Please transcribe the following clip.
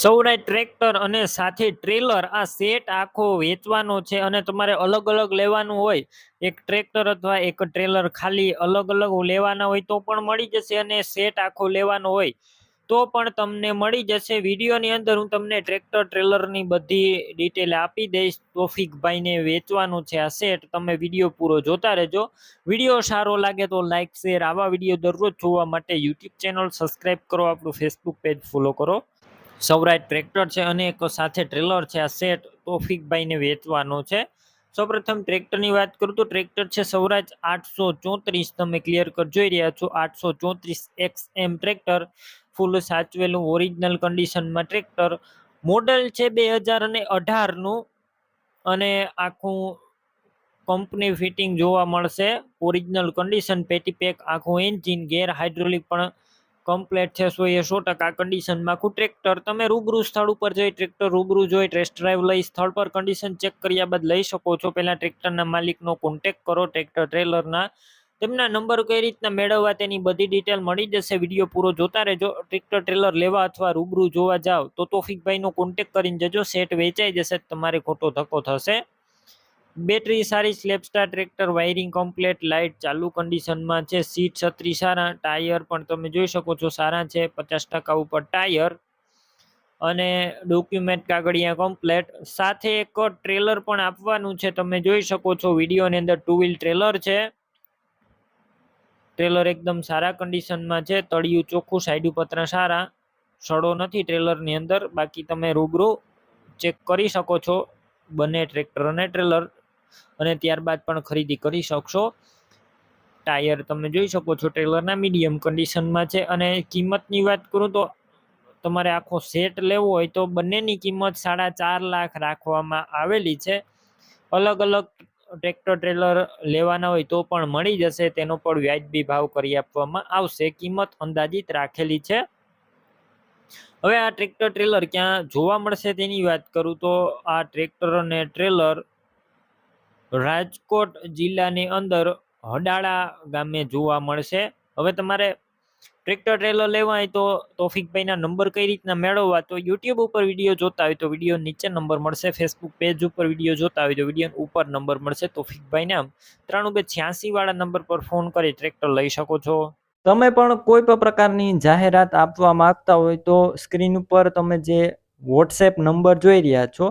સૌરાય tractor અને સાથે trailer આ સેટ આખો વેચવાનો છે અને તમારે અલગ અલગ લેવાનું હોય, એક ટ્રેક્ટર અથવા એક ટ્રેલર ખાલી અલગ અલગ લેવાના હોય તો પણ મળી જશે અને સેટ આખો લેવાનો હોય તો પણ તમને મળી જશે. વિડીયોની અંદર હું તમને ટ્રેક્ટર ટ્રેલરની બધી ડિટેલ આપી દઈશ. તોફિકભાઈને વેચવાનું છે આ સેટ. તમે વીડિયો પૂરો જોતા રહેજો. વીડિયો સારો લાગે તો લાઇક શેર આવા વીડિયો દરરોજ જોવા માટે યુટ્યુબ ચેનલ સબસ્ક્રાઈબ કરો, આપણું ફેસબુક પેજ ફોલો કરો. સૌરાજ ટ્રેક્ટર છે અને એક સાથે ટ્રેલર છે. આ સેટ તોફિકભાઈને વેચવાનો છે. સૌપ્રથમ ટ્રેક્ટરની વાત કરું તો ટ્રેક્ટર છે સૌરાજ આઠસો ચોત્રીસ. તમે ક્લિયર કર, જોઈ રહ્યા છો આઠસો ચોત્રીસ એક્સ એમ ટ્રેક્ટર. ફૂલ સાચવેલું ઓરિજિનલ કન્ડિશનમાં ટ્રેક્ટર. મોડલ છે બે હજાર અને અઢારનું. અને આખું કંપની ફિટિંગ જોવા મળશે. ઓરિજિનલ કન્ડિશન પેટી પેક, આખું એન્જિન, ગેર હાઇડ્રોલિક પણ કમ્પ્લેટ છે સો એ સો ટકા કન્ડિશનમાં આખું ટ્રેક્ટર તમે રૂબરૂ સ્થળ ઉપર જઈ ટ્રેક્ટર રૂબરૂ જોઈ ટેસ્ટ ડ્રાઈવ લઈ, સ્થળ પર કન્ડિશન ચેક કર્યા બાદ લઈ શકો છો. પહેલાં ટ્રેક્ટરના માલિકનો કોન્ટેક કરો ટ્રેક્ટર ટ્રેલરના તેમના નંબર કઈ રીતના મેળવવા તેની બધી ડિટેલ મળી જશે. વીડિયો પૂરો જોતા રહેજો. ટ્રેક્ટર ટ્રેલર લેવા અથવા રૂબરૂ જોવા જાઓ તો તોફિકભાઈનો કોન્ટેક કરીને જજો. સેટ વેચાઈ જશે, તમારે ખોટો ધક્કો થશે. બેટરી સારી સ્લેપસ્ટાર ટ્રેક્ટર, વાયરિંગ કમ્પ્લેટ, લાઇટ ચાલુ કન્ડિશનમાં છે, સીટ છત્રી સારા, ટાયર પણ તમે જોઈ શકો છો સારા છે, પચાસ ટકા ઉપર ટાયર અને ડોક્યુમેન્ટ કાગળિયા કમ્પ્લેટ. સાથે એક ટ્રેલર પણ આપવાનું છે, તમે જોઈ શકો છો, વિડીયોની અંદર ટુ વ્હીલ ટ્રેલર છે. ટ્રેલર એકદમ સારા કન્ડિશનમાં છે, તળિયું ચોખ્ખું, સાઈડ પતરા સારા, સડો નથી ટ્રેલરની અંદર, બાકી તમે રૂબરૂ ચેક કરી શકો છો, બંને ટ્રેક્ટર અને ટ્રેલર. અને ત્યારબાદ પણ ખરીદી કરી શકશો. ટાયર તમે જોઈ શકો છો ટ્રેલરના મીડિયમ કન્ડિશનમાં છે અને કિંમતની વાત કરું તો તમારે આખો સેટ લેવો હોય તો બંનેની કિંમત સાડા ચાર લાખ રાખવામાં આવેલી છે. અલગ અલગ ટ્રેક્ટર ટ્રેલર લેવાના હોય તો પણ મળી જશે, તેનો પણ વ્યાજબી ભાવ કરી આપવામાં આવશે. કિંમત અંદાજિત રાખેલી છે. હવે આ ટ્રેક્ટર ટ્રેલર ક્યાં જોવા મળશે તેની વાત કરું તો આ ટ્રેક્ટર અને ટ્રેલર રાજકોટ જિલ્લાની અંદર હડાળા ગામે જોવા મળશે. હવે તમારે ટ્રેક્ટર ટ્રેલર લેવા હોય તો તોફિકભાઈના નંબર કઈ રીતના મેળવવા તો યુટ્યુબ ઉપર વીડિયો જોતા હોય તો વીડિયો નીચે નંબર મળશે. ફેસબુક પેજ ઉપર વીડિયો જોતા હોય તો વીડિયો ઉપર નંબર મળશે. તોફિકભાઈના ત્રાણું બે છ્યાસી વાળા નંબર પર ફોન કરી ટ્રેક્ટર લઈ શકો છો. તમે પણ કોઈ પણ પ્રકારની જાહેરાત આપવા માંગતા હોય તો સ્ક્રીન ઉપર તમે જે વોટ્સએપ નંબર જોઈ રહ્યા છો